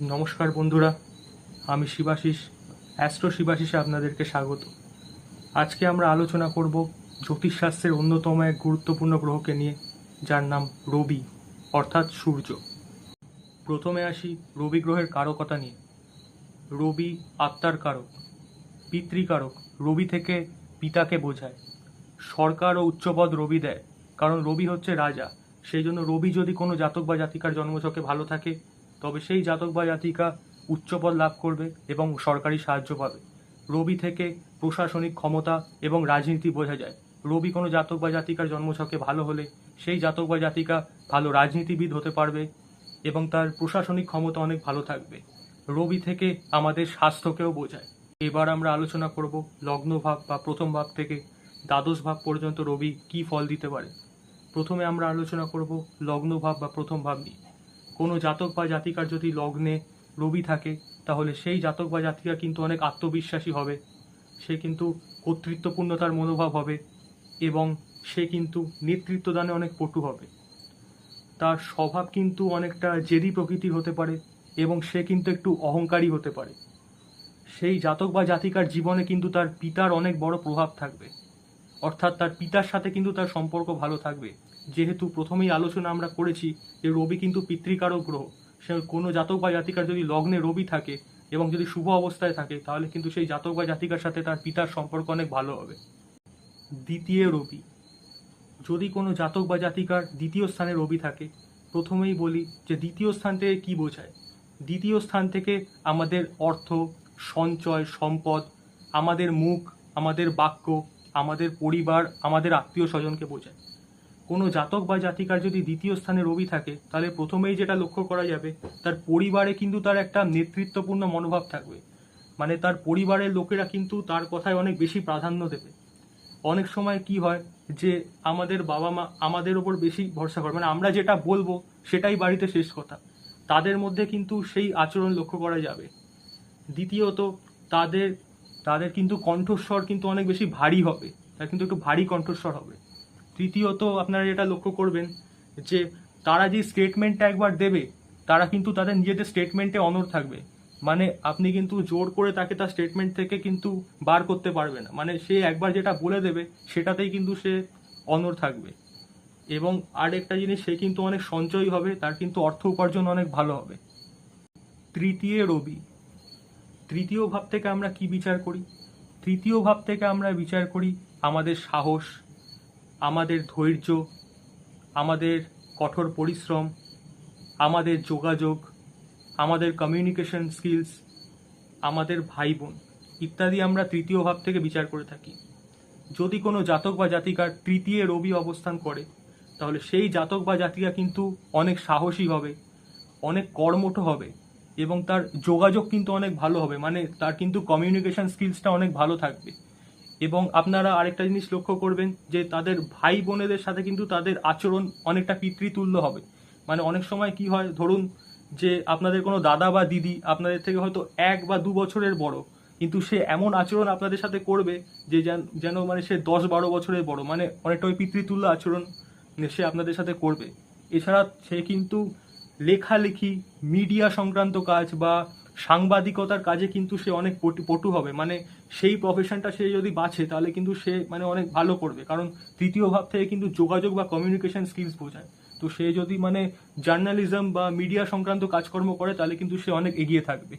নমস্কার বন্ধুরা, আমি শিবাশিস, অ্যাস্ট্রো শিবাশিসে আপনাদেরকে স্বাগত। আজকে আমরা আলোচনা করব জ্যোতিষশাস্ত্রের অন্যতম এক গুরুত্বপূর্ণ গ্রহকে নিয়ে, যার নাম রবি, অর্থাৎ সূর্য। প্রথমে আসি রবি গ্রহের কারকতা নিয়ে। রবি আত্মার কারক, পিতৃকারক, রবি থেকে পিতাকে বোঝায়। সরকার ও উচ্চপদ রবি দেয়, কারণ রবি হচ্ছে রাজা। সেই জন্য রবি যদি কোনো জাতক বা জাতিকার জন্মছকে ভালো থাকে তবে সেই জাতক বা জাতিকা উচ্চপদ লাভ করবে এবং সরকারি সাহায্য পাবে। রবি থেকে প্রশাসনিক ক্ষমতা এবং রাজনীতি বোঝা যায়। রবি কোনো জাতক বা জাতিকার জন্মছকে ভালো হলে সেই জাতক বা জাতিকা ভালো রাজনীতিবিদ হতে পারবে এবং তার প্রশাসনিক ক্ষমতা অনেক ভালো থাকবে। রবি থেকে আমাদের স্বাস্থ্যকেও বোঝায়। এবার আমরা আলোচনা করব লগ্ন ভাব বা প্রথম ভাব থেকে দ্বাদশ ভাব পর্যন্ত রবি কি ফল দিতে পারে। প্রথমে আমরা আলোচনা করব লগ্ন ভাব বা প্রথম ভাব নিয়ে। কোনো জাতক বা জাতিকার যদি লগ্নে রবি থাকে, তাহলে সেই জাতক বা জাতিকা কিন্তু অনেক আত্মবিশ্বাসী হবে। সে কিন্তু কর্তৃত্বপূর্ণতার মনোভাব হবে এবং সে কিন্তু নেতৃত্বদানে অনেক পটু হবে। তার স্বভাব কিন্তু অনেকটা জেদি প্রকৃতির হতে পারে এবং সে কিন্তু একটু অহংকারী হতে পারে। সেই জাতক বা জাতিকার জীবনে কিন্তু তার পিতার অনেক বড় প্রভাব থাকবে। অর্থাৎ তার পিতার সাথে কিন্তু তার সম্পর্ক ভালো থাকবে। যেহেতু প্রথমেই আলোচনা আমরা করেছি যে রবি কিন্তু পিতৃকারক গ্রহ। সে কোনো জাতক বা জাতিকার যদি লগ্নে রবি থাকে এবং যদি শুভ অবস্থায় থাকে, তাহলে কিন্তু সেই জাতক বা জাতিকার সাথে তার পিতার সম্পর্ক অনেক ভালো হবে। দ্বিতীয় রবি। যদি কোনো জাতক বা জাতিকার দ্বিতীয় স্থানে রবি থাকে, প্রথমেই বলি যে দ্বিতীয় স্থান থেকে কী বোঝায়? দ্বিতীয় স্থান থেকে আমাদের অর্থ, সঞ্চয়, সম্পদ, আমাদের মুখ, আমাদের বাক্য আমাদের পরিবার, আমাদের আত্মীয় স্বজনকে বোঝায়। কোনো জাতক বা জাতিকার যদি দ্বিতীয় স্থানে রবি থাকে, তাহলে প্রথমেই যেটা লক্ষ্য করা যাবে, তার পরিবারে কিন্তু তার একটা নেতৃত্বপূর্ণ মনোভাব থাকবে। মানে তার পরিবারের লোকেরা কিন্তু তার কথায় অনেক বেশি প্রাধান্য দেবে। অনেক সময় কি হয় যে, আমাদের বাবা মা আমাদের ওপর বেশি ভরসা করে। মানে আমরা যেটা বলব, সেটাই বাড়িতে শেষ কথা। তাদের মধ্যে কিন্তু সেই আচরণ লক্ষ্য করা যাবে। দ্বিতীয়ত, তাদের তাদের কিন্তু কণ্ঠস্বর কিন্তু অনেক বেশি ভারী হবে। তার কিন্তু একটু ভারী কণ্ঠস্বর হবে। তৃতীয়ত আপনারা যেটা লক্ষ্য করবেন যে তারা যে স্টেটমেন্টটা একবার দেবে, তারা কিন্তু তাদের নিজেদের স্টেটমেন্টে অনর থাকবে। মানে আপনি কিন্তু জোর করে তাকে তার স্টেটমেন্ট থেকে কিন্তু বার করতে পারবে না। মানে সে একবার যেটা বলে দেবে, সেটাতেই কিন্তু সে অনর থাকবে। এবং আর একটা জিনিস, সে কিন্তু অনেক সঞ্চয় হবে, তার কিন্তু অর্থ উপার্জন অনেক ভালো হবে। তৃতীয় রবি তৃতীয় ভাব থেকে আমরা কি বিচার করি? তৃতীয় ভাব থেকে আমরা বিচার করি আমাদের সাহস, আমাদের ধৈর্য, আমাদের কঠোর পরিশ্রম, আমাদের যোগাযোগ, আমাদের কমিউনিকেশন স্কিলস আমাদের ভাই বোন ইত্যাদি আমরা তৃতীয় ভাব থেকে বিচার করে থাকি। যদি কোনো জাতক বা জাতিকার তৃতীয় রবি অবস্থান করে, তাহলে সেই জাতক বা জাতিকা কিন্তু অনেক সাহসী হবে, অনেক কর্মঠ হবে। এবং তার যোগাযোগ কিন্তু অনেক ভালো হবে মানে তার কিন্তু কমিউনিকেশন স্কিলসটা অনেক ভালো থাকবে। এবং আপনারা আরেকটা জিনিস লক্ষ্য করবেন যে তাদের ভাই বোনেদের সাথে কিন্তু তাদের আচরণ অনেকটা পিতৃতুল্য হবে। মানে অনেক সময় কি হয়, ধরুন যে আপনাদের কোনো দাদা বা দিদি আপনাদের থেকে হয়তো এক বা দু বছরের বড়, কিন্তু সে এমন আচরণ আপনাদের সাথে করবে যে যেন- মানে সে দশ বারো বছরের বড় মানে অনেকটা ওই পিতৃতুল্য আচরণ সে আপনাদের সাথে করবে। এছাড়া সে কিন্তু লেখালেখি মিডিয়া সংক্রান্ত কাজ বা সাংবাদিকতার কাজে কিন্তু সে অনেক পটু হবে। মানে সেই প্রফেশনটা সে যদি বাছে, তাহলে কিন্তু সে মানে অনেক ভালো করবে। কারণ তৃতীয় ভাব থেকে কিন্তু যোগাযোগ বা কমিউনিকেশন স্কিলস বোঝায়। তো সে যদি মানে জার্নালিজম বা মিডিয়া সংক্রান্ত কাজকর্ম করে, তাহলে কিন্তু সে অনেক এগিয়ে থাকবে।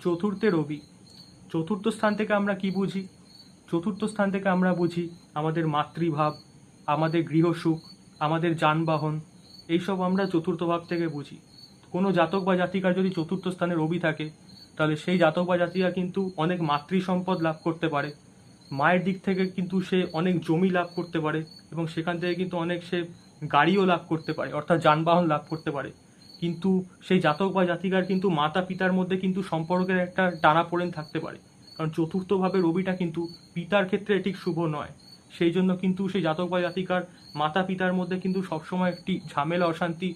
চতুর্থে রবি। চতুর্থ স্থান থেকে আমরা কি বুঝি? চতুর্থ স্থান থেকে আমরা বুঝি আমাদের মাতৃভাব, আমাদের গৃহসুখ, আমাদের যানবাহন এইসব আমরা চতুর্থ ভাব থেকে বুঝি। কোনো জাতক বা জাতিকার যদি চতুর্থ স্থানে রবি থাকে, তাহলে সেই জাতক বা জাতিকা কিন্তু অনেক মাতৃ সম্পদ লাভ করতে পারে। মায়ের দিক থেকে কিন্তু সে অনেক জমি লাভ করতে পারে এবং সেখান থেকে কিন্তু অনেক সে গাড়িও লাভ করতে পারে, অর্থাৎ যানবাহন লাভ করতে পারে। কিন্তু সেই জাতক বা জাতিকার কিন্তু মাতা পিতার মধ্যে কিন্তু সম্পর্কের একটা টানাপোড়েন থাকতে পারে। কারণ চতুর্থভাবে রবিটা কিন্তু পিতার ক্ষেত্রে ঠিক শুভ নয়। সেই জন্য কিন্তু সেই জাতক বা জাতিকার মাতা পিতার মধ্যে কিন্তু সবসময় একটি ঝামেলা, অশান্তি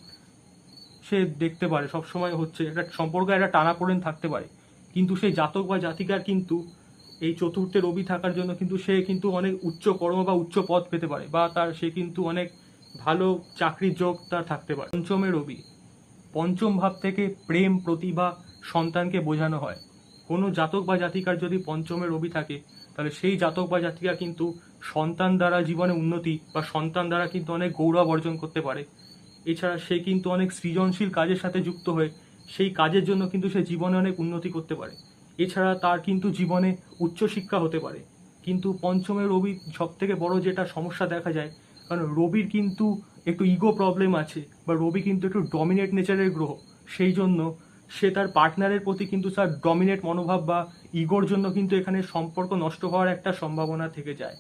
সে দেখতে পারে, সবসময় হচ্ছে একটা সম্পর্কে একটা টানাপোড়েন থাকতে পারে। কিন্তু সেই জাতক বা জাতিকার কিন্তু এই চতুর্থে রবি থাকার জন্য কিন্তু সে কিন্তু অনেক উচ্চ কর্ম বা উচ্চ পদ পেতে পারে বা তার সে কিন্তু অনেক ভালো চাকরির যোগ তার থাকতে পারে। পঞ্চমে রবি, পঞ্চম ভাব থেকে প্রেম, প্রতিভা, সন্তানকে বোঝানো হয়। কোনো জাতক বা জাতিকার যদি পঞ্চমে রবি থাকে, তাহলে সেই জাতক বা জাতিকা কিন্তু সন্তান দ্বারা জীবনে উন্নতি বা সন্তান দ্বারা কিন্তু অনেক গৌরব অর্জন করতে পারে। এছাড়া সে কিন্তু অনেক সৃজনশীল কাজের সাথে যুক্ত হয়ে সেই কাজের জন্য কিন্তু সে জীবনে অনেক উন্নতি করতে পারে। এছাড়া তার কিন্তু জীবনে উচ্চশিক্ষা হতে পারে। কিন্তু পঞ্চমে রবি সব থেকে বড় যেটা সমস্যা দেখা যায়, কারণ রবির কিন্তু একটু ইগো প্রবলেম আছে বা রবি কিন্তু একটু ডমিনেট নেচারের গ্রহ। সেই জন্য সে তার পার্টনারের প্রতি কিন্তু তার ডমিনেট মনোভাব বা ইগোর জন্য কিন্তু এখানে সম্পর্ক নষ্ট হওয়ার একটা সম্ভাবনা থেকে যায়।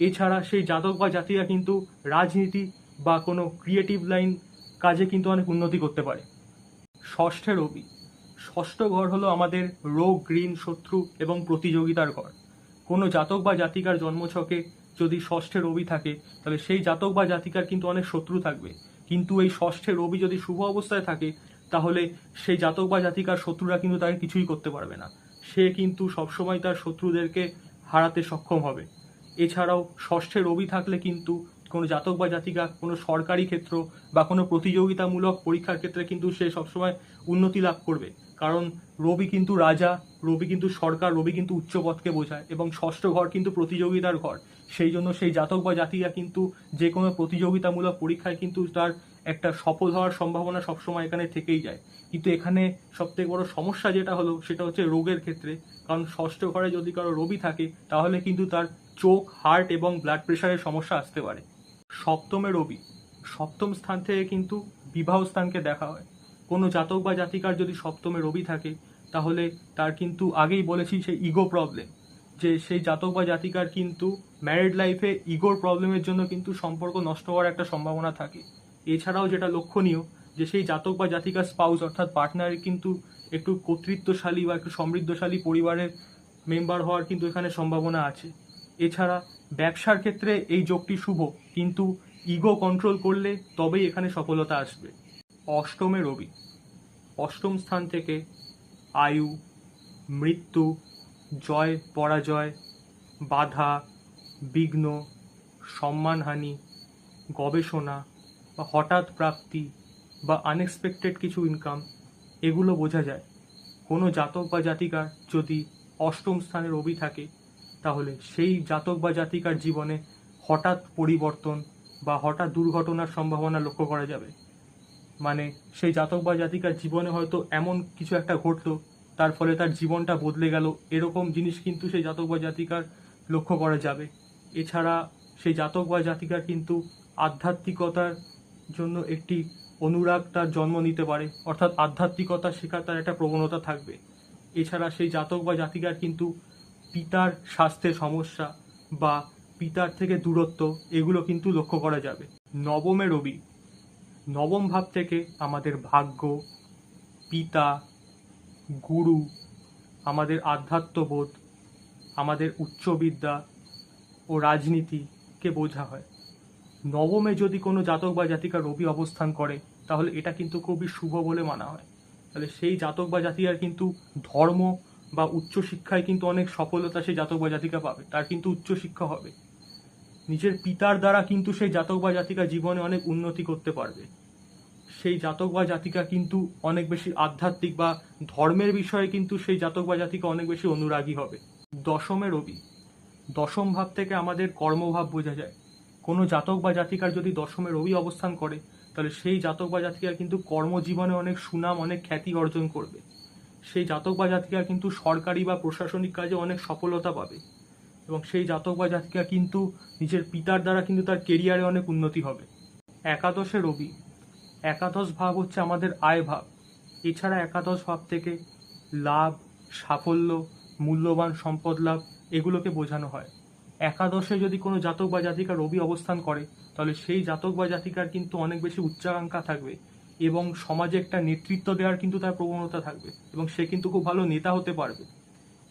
এছাড়া সেই জাতক বা জাতিরা কিন্তু রাজনীতি বা কোনো ক্রিয়েটিভ লাইন কাজে কিন্তু অনেক উন্নতি করতে পারে। ষষ্ঠে রবি। ষষ্ঠ ঘর হলো আমাদের রোগ গ্রীন শত্রু এবং প্রতিযোগিতার ঘর। কোনো জাতক বা জাতিকার জন্মছকে যদি ষষ্ঠে রবি থাকে, তাহলে সেই জাতক বা জাতিকার কিন্তু অনেক শত্রু থাকবে। কিন্তু এই ষষ্ঠে রবি যদি শুভ অবস্থায় থাকে, তাহলে সেই জাতক বা জাতিকার শত্রুরা কিন্তু তাকে কিছুই করতে পারবে না। সে কিন্তু সবসময় তার শত্রুদেরকে হারাতে সক্ষম হবে। এছাড়াও ষষ্ঠে রবি থাকলে কিন্তু কোনো জাতক বা জাতিকা, কোনো সরকারি ক্ষেত্র বা কোনো প্রতিযোগিতামূলক পরীক্ষার ক্ষেত্রে কিন্তু সে সবসময় উন্নতি লাভ করবে। কারণ রবি কিন্তু রাজা, রবি কিন্তু সরকার, রবি কিন্তু উচ্চ পদকে বোঝায় এবং ষষ্ঠ ঘর কিন্তু প্রতিযোগিতার ঘর। সেই জন্য সেই জাতক বা জাতিকা কিন্তু যে কোনো প্রতিযোগিতামূলক পরীক্ষায় কিন্তু তার একটা সফল হওয়ার সম্ভাবনা সবসময় এখানে থেকেই যায়। কিন্তু এখানে সবথেকে বড় সমস্যা যেটা হলো সেটা হচ্ছে রোগের ক্ষেত্রে। কারণ ষষ্ঠ ঘরে যদি কারও রবি থাকে, তাহলে কিন্তু তার চোখ, হার্ট এবং ব্লাড প্রেশারের সমস্যা আসতে পারে। সপ্তমে রবি। সপ্তম স্থান থেকে কিন্তু বিবাহ স্থানকে দেখা হয়। কোনো জাতক বা জাতিকার যদি সপ্তমে রবি থাকে, তাহলে তার কিন্তু আগেই বলেছি সেই ইগো প্রবলেম। যে সেই জাতক বা জাতিকার কিন্তু ম্যারিড লাইফে ইগোর প্রবলেমের জন্য কিন্তু সম্পর্ক নষ্ট হওয়ার একটা সম্ভাবনা থাকে। এছাড়াও যেটা লক্ষণীয়, যে সেই জাতক বা জাতিকার স্পাউস অর্থাৎ পার্টনারের কিন্তু একটু কর্তৃত্বশালী বা একটু সমৃদ্ধশালী পরিবারের মেম্বার হওয়ার কিন্তু এখানে সম্ভাবনা আছে। এছাড়া ব্যবসার ক্ষেত্রে এই যোগটি শুভ, কিন্তু ইগো কন্ট্রোল করলে তবেই এখানে সফলতা আসবে। অষ্টমে রবি। অষ্টম স্থান থেকে আয়ু, মৃত্যু, জয়, পরাজয়, বাধা, বিঘ্ন, সম্মানহানি, গবেষণা, বা হঠাৎ প্রাপ্তি, বা আনএক্সপেক্টেড কিছু ইনকাম এগুলো বোঝা যায়। কোনো জাতক বা জাতিকার যদি অষ্টম স্থানে রবি থাকে তাহলে সেই জাতক বা জাতিকার জীবনে হঠাৎ পরিবর্তন বা হঠাৎ দুর্ঘটনার সম্ভাবনা লক্ষ্য করা যাবে? মানে সেই জাতক বা জাতিকার জীবনে হয়তো এমন কিছু একটা ঘটলো, তার ফলে তার জীবনটা বদলে গেল, এরকম জিনিস কিন্তু সেই জাতক বা জাতিকার লক্ষ্য করা যাবে। এছাড়া সেই জাতক বা জাতিকার কিন্তু আধ্যাত্মিকতার জন্য একটি অনুরাগ তার জন্ম নিতে পারে, অর্থাৎ আধ্যাত্মিকতা শেখার তার একটা প্রবণতা থাকবে। এছাড়া সেই জাতক বা জাতিকার কিন্তু পিতার স্বাস্থ্যের সমস্যা বা পিতার থেকে দূরত্ব, এগুলো কিন্তু লক্ষ্য করা যাবে। নবমে রবি। নবম ভাব থেকে আমাদের ভাগ্য, পিতা, গুরু, আমাদের আধ্যাত্মবোধ, আমাদের উচ্চবিদ্যা ও রাজনীতিকে বোঝা হয়। নবমে যদি কোনো জাতক বা জাতিকা রবি অবস্থান করে, তাহলে এটা কিন্তু খুবই শুভ বলে মানা হয়। তাহলে সেই জাতক বা জাতিকার কিন্তু ধর্ম বা উচ্চশিক্ষায় কিন্তু অনেক সফলতা সেই জাতক বা জাতিকা পাবে। তার কিন্তু উচ্চশিক্ষা হবে। নিজের পিতার দ্বারা কিন্তু সেই জাতক বা জাতিকা জীবনে অনেক উন্নতি করতে পারবে। সেই জাতক বা জাতিকা কিন্তু অনেক বেশি আধ্যাত্মিক বা ধর্মের বিষয়ে কিন্তু সেই জাতক বা জাতিকা অনেক বেশি অনুরাগী হবে। দশমে রবি। দশম ভাব থেকে আমাদের কর্মভাব বোঝা যায়। কোনো জাতক বা জাতিকার যদি দশমে রবি অবস্থান করে, তাহলে সেই জাতক বা জাতিকা কিন্তু কর্মজীবনে অনেক সুনাম, অনেক খ্যাতি অর্জন করবে। সেই জাতক বা জাতিকা কিন্তু সরকারি বা প্রশাসনিক কাজে অনেক সফলতা পাবে। এবং সেই জাতক বা জাতিকা কিন্তু নিজের পিতার দ্বারা কিন্তু তার কেরিয়ারে অনেক উন্নতি হবে। একাদশে রবি। একাদশ ভাব হচ্ছে আমাদের আয় ভাব এছাড়া একাদশ ভাব থেকে লাভ, সাফল্য, মূল্যবান সম্পদ লাভ এগুলোকে বোঝানো হয়। একাদশে যদি কোনো জাতক বা জাতিকা রবি অবস্থান করে, তাহলে সেই জাতক বা জাতিকার কিন্তু অনেক বেশি উচ্চাকাঙ্ক্ষা থাকবে। এবং সমাজে একটা নেতৃত্ব দেওয়ার কিন্তু তার প্রবণতা থাকবে। এবং সে কিন্তু খুব ভালো নেতা হতে পারবে।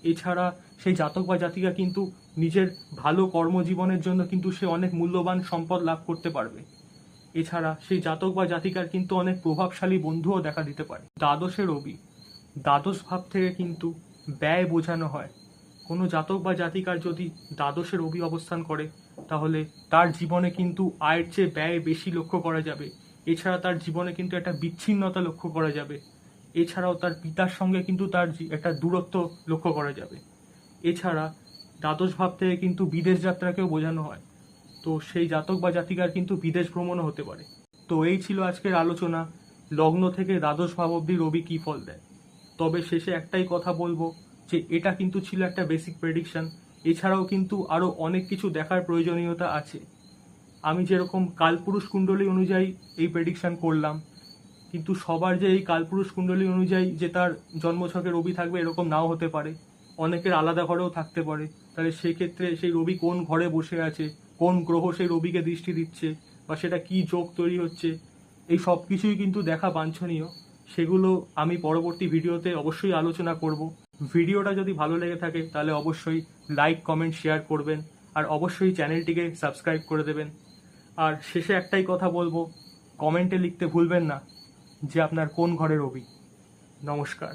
এছাড়া সেই জাতক বা জাতিকা কিন্তু নিজের ভালো কর্মজীবনের জন্য কিন্তু সে অনেক মূল্যবান সম্পদ লাভ করতে পারবে। এছাড়া সেই জাতক বা জাতিকার কিন্তু অনেক প্রভাবশালী বন্ধুও দেখা দিতে পারে। দ্বাদশে রবি। দ্বাদশ ভাব থেকে কিন্তু ব্যয় বোঝানো হয়। কোনো জাতক বা জাতিকার যদি দ্বাদশে রবি অবস্থান করে, তাহলে তার জীবনে কিন্তু আয়ের চেয়ে ব্যয় বেশি লক্ষ্য করা যাবে। এছাড়া তার জীবনে কিন্তু একটা বিচ্ছিন্নতা লক্ষ্য করা যাবে। এছাড়াও তার পিতার সঙ্গে কিন্তু তার একটা দূরত্ব লক্ষ্য করা যাবে। এছাড়া দ্বাদশ ভাব থেকে কিন্তু বিদেশ যাত্রাকেও বোঝানো হয়। তো সেই জাতক বা জাতিকার কিন্তু বিদেশ ভ্রমণও হতে পারে। তো এই ছিল আজকের আলোচনা। লগ্ন থেকে দ্বাদশ ভাব অব্দি রবি কী ফল দেয়? তবে শেষে একটাই কথা বলব যে এটা কিন্তু ছিল একটা বেসিক প্রেডিকশন এছাড়াও কিন্তু আরও অনেক কিছু দেখার প্রয়োজনীয়তা আছে। আমি যেরকম কালপুরুষ কুণ্ডলী অনুযায়ী এই প্রেডিকশন করলাম, কিন্তু সবার যে এই কালপুরুষ কুণ্ডলী অনুযায়ী যে তার জন্মছকে রবি থাকবে এরকম নাও হতে পারে। অনেকের আলাদা ঘরেও থাকতে পারে। তাহলে সেক্ষেত্রে সেই রবি কোন ঘরে বসে আছে, কোন গ্রহ সেই রবিকে দৃষ্টি দিচ্ছে, বা সেটা কি যোগ তৈরি হচ্ছে, এই সব কিছুই কিন্তু দেখা বাঞ্ছনীয়। সেগুলো আমি পরবর্তী ভিডিওতে অবশ্যই আলোচনা করব। ভিডিওটা যদি ভালো লেগে থাকে, তাহলে অবশ্যই লাইক কমেন্ট শেয়ার করবেন, আর অবশ্যই চ্যানেলটিকে সাবস্ক্রাইব করে দেবেন। আর শেষে একটাই কথা বলব কমেন্টে লিখতে ভুলবেন না যে আপনার কোন ঘরের রবি নমস্কার।